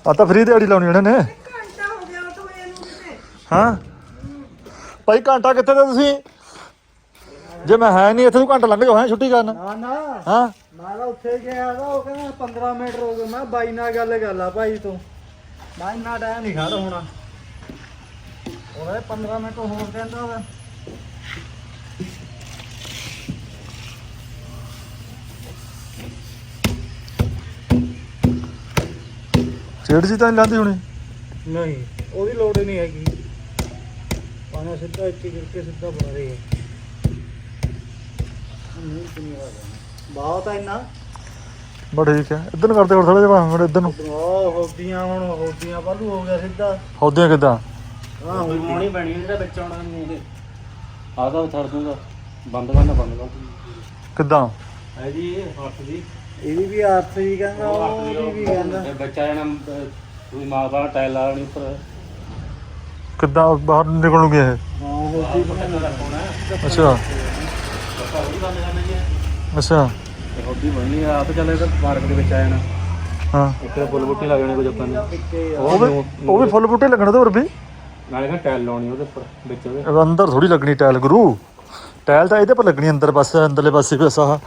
ਆ ਤਾਂ ਫ੍ਰੀ ਦਿਹਾੜੀ ਲਾਉਣੀ ਉਹਨਾਂ ਨੇ। ਘੰਟਾ ਹੋ ਗਿਆ ਕਿਤੇ। ਭਾਈ ਘੰਟਾ ਕਿੱਥੇ ਦੇ ਤੁਸੀਂ? ਜੇ ਮੈਂ ਹੈ ਨਹੀਂ ਇੱਥੇ ਨੂੰ ਘੰਟਾ ਲੰਘ ਜਾਓ ਹੈ ਛੁੱਟੀ ਕਰਨ। ਨਾ ਨਾ। ਹਾਂ? ਮੈਂ ਤਾਂ ਉੱਥੇ ਗਿਆ ਤਾਂ ਉਹ ਕਹਿੰਦਾ 15 ਮਿੰਟ ਰੁਕ ਗਏ ਮੈਂ ਬਾਈ ਨਾਲ ਗੱਲ ਕਰ ਲਾ ਭਾਈ ਤੂੰ। ਮੈਂ ਇੰਨਾ ਟਾਈਮ ਨਹੀਂ ਖੜਾ ਹੋਣਾ। ਉਹਨੇ 15 ਮਿੰਟ ਹੋਰ ਕਹਿੰਦਾ ਵਾ। ਛੇੜ ਜੀ ਤਾਂ ਨਹੀਂ ਲਾਂਦੀ ਹੁਣੀ? ਨਹੀਂ ਉਹਦੀ ਲੋੜ ਹੀ ਨਹੀਂ ਹੈਗੀ। ਪਾਣਾ ਸਿੱਧਾ ਇੱਥੇ ਕਰਕੇ ਸਿੱਧਾ ਬਣਾ ਰਹੀ ਹੈ ਨਹੀਂ ਕਿੰਨੀ ਵਾਰ ਬਹੁਤ ਹੈ ਇੰਨਾ? ਬਾ ਠੀਕ ਹੈ। ਇੱਧਰ ਨੂੰ ਕਰਦੇ ਹੋਰ ਥੋੜਾ ਜਿਹਾ ਹੁਣ ਇੱਧਰ ਨੂੰ। ਉਹ ਹੋਦੀਆਂ ਹੁਣ ਹੋਦੀਆਂ ਵੱਲੂ ਹੋ ਗਿਆ ਸਿੱਧਾ। ਹੌਦੀਆਂ ਕਿਦਾਂ? ਹਾਂ ਮੋਣੀ ਬਣੀ ਜਿਹੜਾ ਵਿੱਚ ਆਉਣਾ ਮੂੰਹ ਦੇ ਆਦਾ ਥੜ ਦੂੰਗਾ। ਬੰਦ ਕਰਨਾ ਬੰਦ ਕਰ ਕਿਦਾਂ? ਹੈ ਜੀ ਇਹ ਹੱਥ ਦੀ। ਇਹਦੀ ਵੀ ਅਰਥ ਹੀ ਕਹਿੰਦਾ ਉਹਦੀ ਵੀ ਕਹਿੰਦਾ। ਇਹ ਬੱਚਾ ਜਣਾ ਤੁਸੀਂ ਮਾਂ ਬਾਪ ਟਾਇਲ ਲਾ ਲੈਣੀ ਉੱਪਰ। ਕਿਦਾਂ ਬਾਹਰ ਨਿਕਲੂਗੇ ਇਹ? ਹਾਂ ਅੱਛਾ। ਅੱਛਾ। ਤੇ ਹੋਦੀ ਬਣਨੀ ਆ ਆਪ ਚੱਲੇ ਤਾਂ ਪਾਰਕ ਦੇ ਵਿੱਚ ਆ ਜਾਣਾ। ਹਾਂ। ਉੱਥੇ ਫੁੱਲ ਬੂਟੀ ਲੱਗ ਜਾਣੇ ਕੁਝ ਆਪਾਂ ਨੂੰ। ਪਿੱਕੇ ਉਹ ਵੀ ਉਹ ਵੀ ਫੁੱਲ ਬੂਟੇ ਲੱਗਣ ਤੇ ਹੋਰ ਵੀ? ਨਾਲੇ ਕਾ ਟਾਇਲ ਲਾਉਣੀ ਉਹਦੇ ਉੱਪਰ ਵਿੱਚ ਉਹਦੇ। ਇਹ ਅੰਦਰ ਥੋੜੀ ਲੱਗਣੀ ਟਾਇਲ ਗੁਰੂ। ਟਾਇਲ ਤਾਂ ਇਹਦੇ ਪਰ ਲੱਗਣੀ ਅੰਦਰ ਬਸ ਅੰਦਰਲੇ ਪਾਸੇ ਬਸ ਆਹ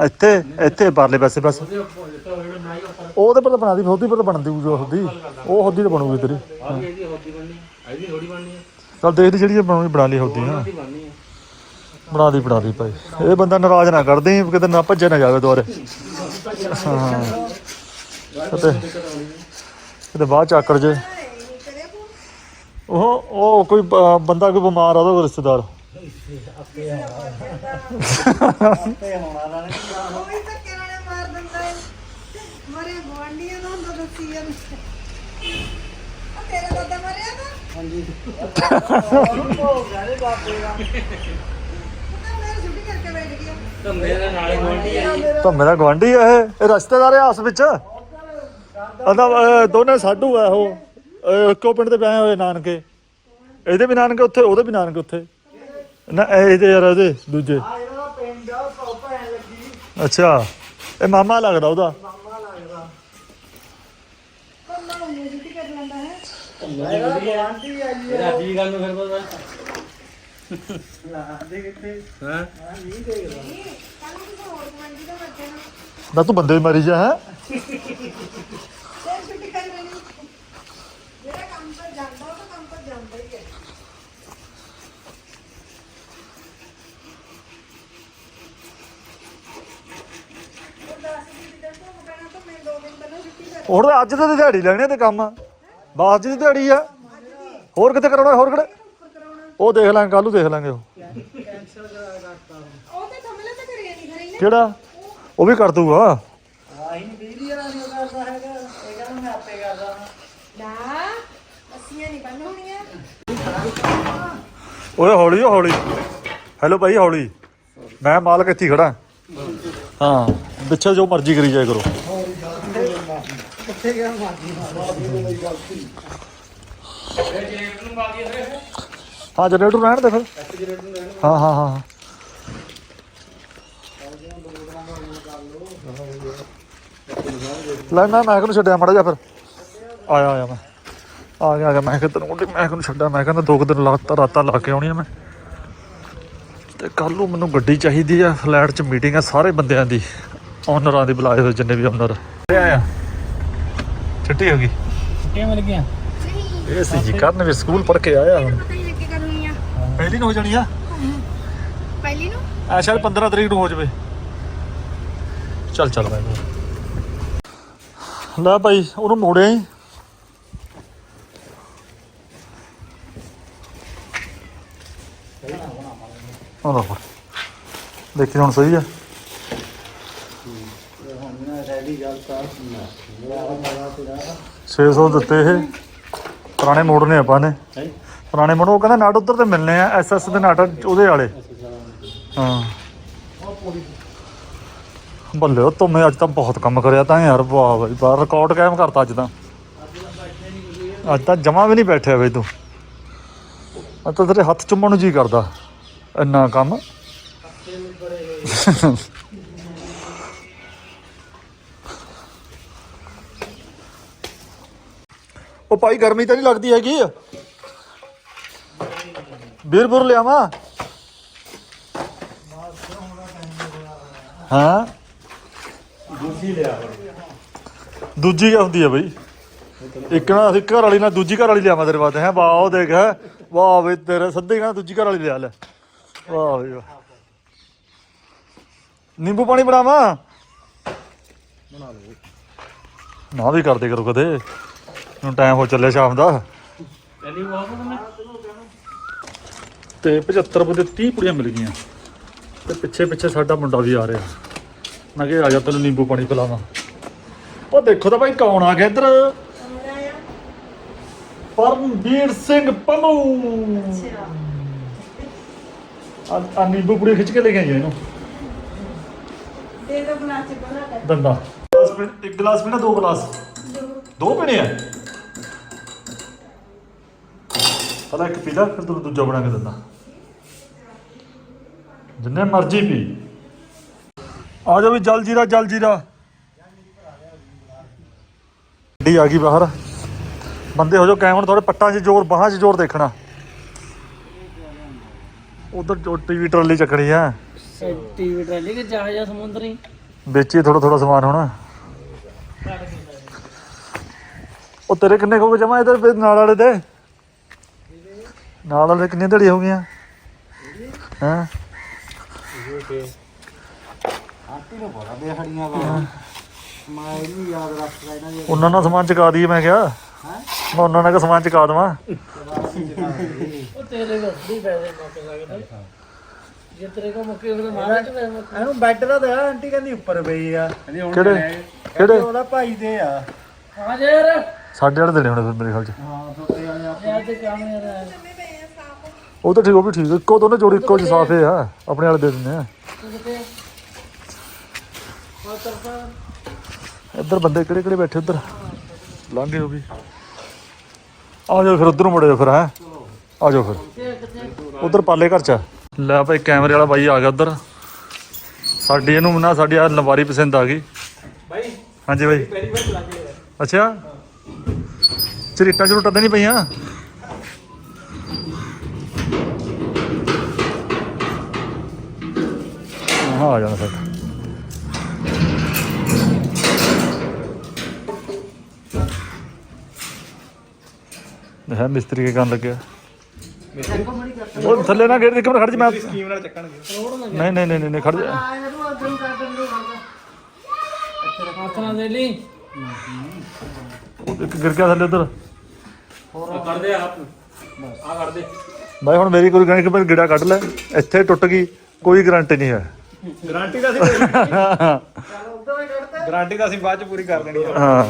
ਇੱਥੇ ਇੱਥੇ ਪਰਲੇ ਪਾਸੇ ਬਸ। ਉਹਦੇ ਪਰ ਤਾਂ ਬਣਾ ਦੀ ਉਹਦੀ ਪਰ ਤਾਂ ਬਣਦੀ ਜੋ ਉਹਦੀ ਉਹ ਉਹਦੀ ਤਾਂ ਬਣੂਗੀ ਤੇਰੀ। ਆ ਵੀ ਇਹਦੀ ਹੋਦੀ ਬਣਨੀ ਇਹਦੀ ਥੋੜੀ ਬਣਨੀ ਹੈ ਚੱਲ ਦੇਖਦੀ ਜਿਹੜੀ ਬਣਾਉਣੀ ਬਣਾ ਲਈ ਉਹਦੀ ਹਾਂ। ਬਣਾ ਦੀ ਬਣਾ ਦੀ ਭਾਈ। ਇਹ ਬੰਦਾ ਨਾਰਾਜ਼ ਨਾ ਕਰਦੇ ਕਿਤੇ ਨਾ ਭੱਜੇ ਨਾ ਜਾਵੇ ਦੁਆਰੇ ਹਾਂ। ਕਿਤੇ ਕਿਤੇ ਬਾਅਦ ਚ ਆਕੜ ਜੇ। ਉਹ ਉਹ ਕੋਈ ਬੰਦਾ ਕੋਈ ਬਿਮਾਰ ਆ ਉਹਦਾ ਕੋਈ ਰਿਸ਼ਤੇਦਾਰ ਆਪੇ ਹੋਣਾ ਦਾ ਨਹੀਂ ਕੋਈ ਧੱਕੇ ਨਾਲੇ ਮਾਰ ਦਿੰਦਾ ਹੈ ਮਰੇ ਗਵਾਂਡੀਆਂ ਦਾ ਹੁੰਦਾ ਦੱਸੀ ਜਾਂਦੇ ਆ ਤੇਰਾ ਦਾਦਾ ਮਰਿਆ ਨਾ ਹਾਂਜੀ ਉਹ ਗਾਲੇ ਬਾਪੇ ਦਾ ਪਤਾ ਮੈਂ ਛੁੱਟੀ ਕਰਕੇ ਬੈਠ ਗਿਆ ਤਾਂ ਮੇਰੇ ਨਾਲ ਗੋਲਡੀ ਹੈ ਜੀ ਤਾਂ ਮੇਰਾ ਗਵਾਂਢੀ ਆ ਇਹ ਇਹ ਰਿਸ਼ਤੇਦਾਰ ਆ ਆਸ ਵਿੱਚ। ਅਦਾ ਦੋਨੇ ਸਾਡੂ ਆ ਉਹ। ਅਹ, ਇੱਕੋ ਪਿੰਡ ਦੇ ਵਿਆਹੇ ਹੋਏ ਨਾਨਕੇ। ਇਹਦੇ ਵੀ ਨਾਨਕੇ ਉੱਥੇ ਉਹਦੇ ਵੀ ਨਾਨਕੇ ਉੱਥੇ। ਨਾ ਇਹ ਇਹਦੇ ਯਾਰ ਇਹਦੇ ਦੂਜੇ। ਆ ਇਹਨਾਂ ਦਾ ਪਿੰਡ ਆ ਉਹ ਭੈਣ ਲੱਗੀ ਅੱਛਾ ਇਹ ਮਾਮਾ ਲੱਗਦਾ ਉਹਦਾ? ਮਾਮਾ ਲੱਗਦਾ। ਕੰਮਾਂ ਨੂੰ ਮਿਊਜ਼ਿਕ ਕਰ ਲੈਂਦਾ ਹੈ। ਇਹਦਾ ਗਵਾਂਢੀ ਆ ਜੀ ਇਹਦਾ ਕੀ ਗੱਲ ਨੂੰ ਫਿਰ ਬਸ ਲਾ ਦੇ ਕਿੱਥੇ? ਹਾਂ? ਨਹੀਂ ਦੇਖਦਾ। ਕੱਲ ਨੂੰ ਕਿਸੇ ਹੋਰ ਮੰਡੀ ਦਾ ਬੱਚੇ ਨੂੰ। ਨਾ ਤੂੰ ਬੰਦੇ ਮਾਰੀ ਜਾ ਹੈ ਤੇ ਛੁੱਟੀ ਕਰ ਲੈਣੀ ਜਿਹੜਾ ਕੰਮ ਪਰ ਜਾਂਦਾ ਉਹ ਤਾਂ ਕੰਮ ਪਰ ਜਾਂਦਾ ਹੀ ਹੈ ਉਹ ਦੱਸ ਦੀ ਜਿੱਦਾਂ ਘੁੰਮ ਪੈਣਾ ਤਾਂ ਮੈਂ ਦੋ ਦਿਨ ਪਹਿਲਾਂ ਛੁੱਟੀ ਕਰ ਹੋਰ ਤਾਂ ਅੱਜ ਤੇ ਦਿਹਾੜੀ ਲੈਣੇ ਤੇ ਕੰਮ ਬਾਅਦ ਦੀ ਦਿਹਾੜੀ ਆ। ਹੋਰ ਕਿਤੇ ਕਰਾਉਣਾ ਹੋਰ ਕਿਹੜੇ? ਉਹ ਦੇਖ ਲਾਂਗੇ ਕੱਲ ਨੂੰ ਦੇਖ ਲਾਂਗੇ ਉਹ। ਉਹ ਤੇ ਨਹੀਂ ਖਰੀ ਕਿਹੜਾ? ਉਹ ਵੀ ਕਰ ਦੂਗਾ ਆਹੀ ਨਹੀਂ ਬਿਜਲੀ ਵਾਲਾ ਨਹੀਂ ਕਰਦਾ ਹੈਗਾ। ਇਹ ਕਹਿੰਦਾ ਮੈਂ ਆਪੇ ਕਰਦਾ ਨਾ ਅੱਸੀਆਂ ਨਹੀਂ ਬੰਨ ਹੋਣੀਆਂ। ਓਏ ਹੌਲੀ ਓ ਹੌਲੀ। ਹੈਲੋ ਭਾਈ ਹੌਲੀ। ਮੈਂ ਮਾਲਕ ਇੱਥੇ ਹੀ ਖੜਾ ਹਾਂ ਪਿੱਛੇ ਜੋ ਮਰਜ਼ੀ ਕਰੀ ਜਾਇਆ ਕਰੋ। ਕਿੱਥੇ ਗਿਆ ਮਾਜੀ ਹਾਂ ਜਨਰੇਟਰ ਰਹਿਣ ਦੇ ਫਿਰ। ਹਾਂ ਹਾਂ ਹਾਂ ਹਾਂ। ਲੈ ਮੈਂ ਮੈਂ ਨੂੰ ਛੱਡਿਆ ਮੜਾ ਜਾ ਫਿਰ? ਆਇਆ ਆਇਆ ਮੈਂ। ਆ ਗਿਆ ਆ ਗਿਆ। ਮੈਂ ਕਿਹਾ ਤੈਨੂੰ ਉਹਦੀ ਮੈਂ ਨੂੰ ਛੱਡਿਆ? ਮੈਂ ਕਹਿੰਦਾ ਦੋ ਕੁ ਦਿਨ ਲਾਤਾ ਰਾਤਾਂ ਲਾ ਕੇ ਆਉਣੀ ਆ ਮੈਂ। ਤੇ ਕੱਲ ਨੂੰ ਮੈਨੂੰ ਗੱਡੀ ਚਾਹੀਦੀ ਆ। ਫਲੈਟ 'ਚ ਮੀਟਿੰਗ ਆ ਸਾਰੇ ਬੰਦਿਆਂ ਦੀ। ਓਨਰਾਂ ਦੀ ਬੁਲਾਏ ਹੋਏ ਜਿੰਨੇ ਵੀ ਓਨਰ ਆਇਆ ਛੁੱਟੀ ਹੋ ਗਈ? ਛੁੱਟੀਆਂ ਮਿਲ ਗਈਆਂ? ਇਹ ਸੀ ਜੀ ਕਰਨ ਵੀ ਸਕੂਲ ਪੜ੍ਹ ਕੇ ਆਇਆ ਹੁਣ। ਪਤਾ ਹੀ ਲੱਗੇ ਕਰਨੀ ਆ। ਪਹਿਲੀ ਨੂੰ ਹੋ ਜਾਣੀ ਆ? ਪਹਿਲੀ ਨੂੰ? ਆ ਸ਼ਾਇਦ 15 ਤਰੀਕ ਨੂੰ ਹੋ ਜਾਵੇ। ਚੱਲ ਚੱਲ ਬਾਈ ਲੈ ਭਾਈ ਉਹਨੂੰ ਮੋੜਿਆ ਹੀ। ਆਉਂਦਾ ਫੜ ਦੇਖੀ ਹੁਣ ਸਹੀ ਆ। ਹੁਣ ਨਾ ਰੈਡੀ ਗੱਲ ਤੇਰਾ 600 ਦਿੱਤੇ ਇਹ। ਪੁਰਾਣੇ ਮੋੜਨੇ ਆਪਾਂ ਨੇ। ਪੁਰਾਣੇ ਮੋੜ ਉਹ ਕਹਿੰਦਾ ਨਾਟ ਉੱਧਰ ਤੇ ਮਿਲਨੇ ਆ ਐਸਐਸ ਦੇ ਨਾਟ ਉਹਦੇ ਵਾਲੇ। ਹਾਂ। ਬੱਲੇ ਉਹ ਤੁਮੇ ਅੱਜ ਤਾਂ ਬਹੁਤ ਕੰਮ ਕਰਿਆ ਤਾਂ ਯਾਰ ਵਾਹ ਬਈ ਬਾਹਰ ਰਿਕਾਰਡ ਕਾਇਮ ਕਰਤਾ ਅੱਜ ਤਾਂ। ਅੱਜ ਤਾਂ ਜਮਾ ਵੀ ਨਹੀਂ ਬੈਠਿਆ ਬਈ ਤੂੰ। ਅੱਜ ਤਾਂ ਤੇਰੇ ਹੱਥ ਚੁੰਮਣ ਨੂੰ ਜੀ ਕਰਦਾ। ਇੰਨਾ ਕੰਮ। ਉਹ ਭਾਈ ਗਰਮੀ ਤਾਂ ਨਹੀਂ ਲੱਗਦੀ ਹੈਗੀ। ਬੀਰ ਬੁਰ ਲਿਆਵਾਂ। ਹਾਂ? ਦੂਜੀ ਲਿਆ ਦੂਜੀ ਕਿਆ ਹੁੰਦੀ ਹੈ ਬਈ? ਇੱਕ ਨਾ ਅਸੀਂ ਘਰ ਵਾਲੀ ਨਾਲ ਦੂਜੀ ਘਰ ਵਾਲੀ ਲਿਆਵਾਂ ਤੇਰੇ ਵਾਸਤੇ। ਹੈ? ਵਾਹ ਉਹ ਦੇਖ। ਵਾਹ ਬਈ ਤੇਰੇ ਸੱਦੇ ਕਹਣਾ ਦੂਜੀ ਘਰ ਵਾਲੀ ਲਿਆ ਲੈ। ਵਾਹ ਵਾਹ। ਨਿੰਬੂ ਪਾਣੀ ਬਣਾਵਾਂ? ਬਣਾ ਲਓ। ਨਾ ਵੀ ਕਰਦੇ ਕਰੋ ਕਦੇ। ਹੁਣ ਟਾਈਮ ਹੋ ਚੱਲਿਆ ਸ਼ਾਮ ਦਾ। ਪਹਿਲੀ ਵਾਰ ਤੇ 75 ਬੰਦੇ 30 ਪੁੜੀਆਂ ਮਿਲ ਗਈਆਂ। ਤੇ ਪਿੱਛੇ ਪਿੱਛੇ ਸਾਡਾ ਮੁੰਡਾ ਵੀ ਆ ਰਿਹਾ। ਮੈਂ ਕਿਹਾ ਆ ਜਾ ਤੈਨੂੰ ਨਿੰਬੂ ਪਾਣੀ ਪਿਲਾਵਾਂ। ਉਹ ਦੇਖੋ ਤਾਂ ਭਾਈ ਕੌਣ ਆ ਗਿਆ ਇੱਧਰ? ਪਰਮਵੀਰ ਸਿੰਘ ਪੰਮੂ ਆ ਆ ਨਿੰਬੂ ਪੁੜੀ ਖਿੱਚ ਕੇ ਲੈ ਕੇ ਆਈ ਇਹਨੂੰ। ਦੇ ਦੋ ਗਲਾਸ ਚ ਬਣਾ ਦੰਦਾ। ਇੱਕ ਗਲਾਸ ਪੀਣਾ ਦੋ ਗਲਾਸ। ਦੋ ਪੀਣੇ ਆ? ਪਹਿਲਾਂ ਇੱਕ ਪੀ ਲੈ ਫਿਰ ਤੈਨੂੰ ਦੂਜਾ ਬਣਾ ਕੇ ਦਿੰਦਾ। ਜਿੰਨੇ ਮਰਜ਼ੀ ਪੀ। ਆ ਜਾ ਵੀ ਜਲ ਜੀਰਾ ਜਲ ਜੀਰਾ। ਗੱਡੀ ਆ ਗਈ ਬਾਹਰ। ਬੰਦੇ ਹੋ ਜਾਓ ਕੈਮਰਾ ਥੋੜੇ ਪੱਟਾਂ 'ਚ ਜ਼ੋਰ ਬਾਹਾਂ 'ਚ ਜ਼ੋਰ ਦੇਖਣਾ। ਉਧਰ ਜੋ ਟੀਵੀ ਟਰਾਲੀ ਚੱਕਣੀ ਆ। ਟੀਵੀ ਟਰਾਲੀ ਕਿ ਜਹਾਜ਼ ਆ ਸਮੁੰਦਰੀ ਵੇਚੀਏ ਥੋੜਾ ਥੋੜਾ ਸਮਾਨ ਹੁਣ। ਉਹ ਤੇਰੇ ਕਿੰਨੇ ਗਏ ਜਮਾ ਇਧਰ ਨਾਲ ਵਾਲੇ ਦੇ? ਨਾਲ ਵਾਲੇ ਕਿੰਨੀਆਂ ਦਿਹਾੜੀਆਂ ਹੋ ਗਈਆਂ? ਹਾਂ? ਆਂਟੀ ਨੂੰ ਬੜਾ ਬੇਹੜੀਆਂ ਵਾ ਮੈਂ ਇਹ ਨਹੀਂ ਯਾਦ ਰੱਖਦਾ ਇਹਨਾਂ ਦੇ ਉਹਨਾਂ ਨਾਲ ਸਮਾਨ ਚੁਕਾ ਦਈਏ ਮੈਂ ਕਿਹਾ। ਹਾਂ ਮੈਂ ਉਹਨਾਂ ਨਾਲ ਕਿ ਸਮਾਨ ਚੁਕਾ ਦੇਵਾਂ। ਉਹ ਤੇਰੇ ਕੋਲ ਵੀ ਪੈਸੇ ਮੁੱਕ ਸਕਦੇ ਜੇ ਤੇਰੇ ਕੋਲ ਮੁੱਕੇ ਫਿਰ ਮਾਰੇ ਤੇ ਪੈਸੇ ਮੁੱਕ ਇਹਨੂੰ ਬੈੱਡ ਦਾ ਦਿਆ ਆਂਟੀ ਕਹਿੰਦੀ ਉੱਪਰ ਪਈ ਆ। ਕਿਹੜੇ? ਕਿਹੜੇ? ਉਹਦਾ ਭਾਈ ਦੇ ਆ। ਆ ਜਾ ਯਾਰ। ਸਾਡੇ ਵਾਲੇ ਦੇਣੇ ਹੋਣੇ ਫਿਰ ਮੇਰੇ ਖਿਆਲ ਚ। ਹਾਂ ਛੋਟੇ ਵਾਲੇ ਆ ਯਾਰ ਤੇ ਕੰਮ ਯਾਰ ਉਹ ਤਾਂ ਠੀਕ ਉਹ ਵੀ ਠੀਕ। ਇੱਕੋ ਦੋਨੇ ਜੋੜੀ ਇੱਕੋ ਜਿਹੇ ਸਾਫੇ ਆ। ਆਪਣੇ ਵਾਲੇ ਦੇ ਦਿੰਦੇ ਆ। ਇੱਧਰ ਬੰਦੇ ਕਿਹੜੇ ਕਿਹੜੇ ਬੈਠੇ ਉੱਧਰ? ਲੰਘੇ ਉਹ ਵੀ ਆ ਜਾਓ ਫਿਰ ਉਧਰ ਮੁੜੇ ਜਾਓ ਫਿਰ ਹੈ? ਆ ਜਾਓ ਫਿਰ। ਉਧਰ ਪਾਲੇ ਘਰ ਚ। ਲੈ ਭਾਈ ਕੈਮਰੇ ਵਾਲਾ ਬਾਈ ਆ ਗਿਆ ਉਧਰ। ਸਾਡੀ ਇਹਨੂੰ ਨਾ ਸਾਡੀ ਆ ਲਵਾਰੀ ਪਸੰਦ ਆ ਗਈ। ਬਾਈ ਹਾਂਜੀ ਬਾਈ। ਪਹਿਲੀ ਵਾਰ ਚਲਾ ਕੇ ਅੱਛਾ। ਚਰੀਟਾਂ ਚਰੂਟਾਂ ਤਾਂ ਨਹੀਂ ਪਈਆਂ? ਆ ਜਾਣਾ ਫਿਰ ਹੈ ਮਿਸਤਰੀ ਕੇ ਕਰਨ ਲੱਗਿਆ। ਉਹ ਥੱਲੇ ਨਾ ਗੇੜ ਦੇ ਕਿਵੇਂ ਖੜ ਜਾ ਮੈਂ ਸਕੀਮ ਨਾਲ ਚੱਕਣਗੇ। ਨਹੀਂ ਨਹੀਂ ਨਹੀਂ ਨਹੀਂ ਖੜ ਜਾ। ਦੇ ਲਈ। ਇੱਕ ਗਿਰ ਗਿਆ ਥੱਲੇ ਉਧਰ। ਕਰਦੇ ਆ ਹੱਥ। ਆ ਕਰਦੇ ਬਾਈ ਹੁਣ ਮੇਰੀ ਕੋਈ ਗਾਣੀ ਕਿ ਗਿੜਾ ਕੱਢ ਲੈ। ਇੱਥੇ ਟੁੱਟ ਗਈ ਕੋਈ ਗਾਰੰਟੀ ਨਹੀਂ ਹੈ। ਗਾਰੰਟੀ ਦਾ ਅਸੀਂ ਗਾਰੰਟੀ ਦਾ ਅਸੀਂ ਬਾਅਦ ਚ ਪੂਰੀ ਕਰ ਦੇਣੀ ਆ। ਹਾਂ।